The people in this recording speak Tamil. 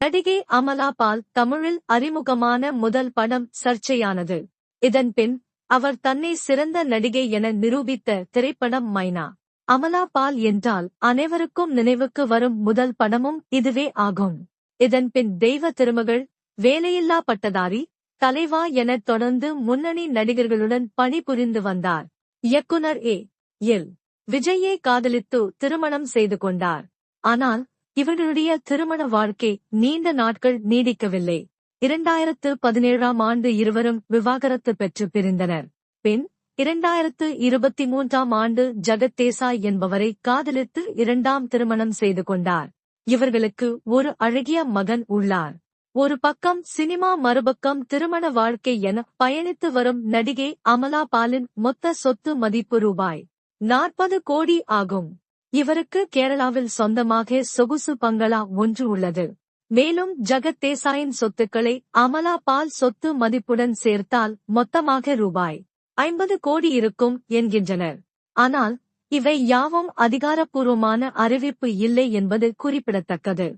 நடிகை அமலா பால் தமிழில் அறிமுகமான முதல் படம் சர்ச்சையானது. இதன் பின் அவர் தன்னை சிறந்த நடிகை என நிரூபித்த திரைப்படம் மைனா. அமலா பால் என்றால் அனைவருக்கும் நினைவுக்கு வரும் முதல் படமும் இதுவே ஆகும். இதன் பின் தெய்வ திருமகள் வேலையில்லா பட்டதாரி தலைவா என தொடர்ந்து முன்னணி நடிகர்களுடன் பணிபுரிந்து வந்தார். இயக்குனர் ஏ. எல். விஜயை காதலித்து திருமணம் செய்து கொண்டார். ஆனால் இவர்களுடைய திருமண வாழ்க்கை நீண்ட நாட்கள் நீடிக்கவில்லை. இரண்டாயிரத்து பதினேழாம் ஆண்டு இருவரும் விவாகரத்து பெற்று பிரிந்தனர். பின் இரண்டாயிரத்து இருபத்தி மூன்றாம் ஆண்டு ஜெகத்தேசாய் என்பவரை காதலித்து இரண்டாம் திருமணம் செய்து கொண்டார். இவர்களுக்கு ஒரு அழகிய மகன் உள்ளார். ஒரு பக்கம் சினிமா மறுபக்கம் திருமண வாழ்க்கை என பயணித்து வரும் நடிகை அமலா பாலின் மொத்த சொத்து மதிப்பு ரூபாய் நாற்பது கோடி ஆகும். இவருக்கு கேரளாவில் சொந்தமாக சொகுசு பங்களா ஒன்று உள்ளது. மேலும் ஜகத் தேசாயின் சொத்துக்களை அமலா பால் சொத்து மதிப்புடன் சேர்த்தால் மொத்தமாக ரூபாய் ஐம்பது கோடி இருக்கும் என்கின்றனர். ஆனால் இவை யாவும் அதிகாரப்பூர்வமான அறிவிப்பு இல்லை என்பது குறிப்பிடத்தக்கது.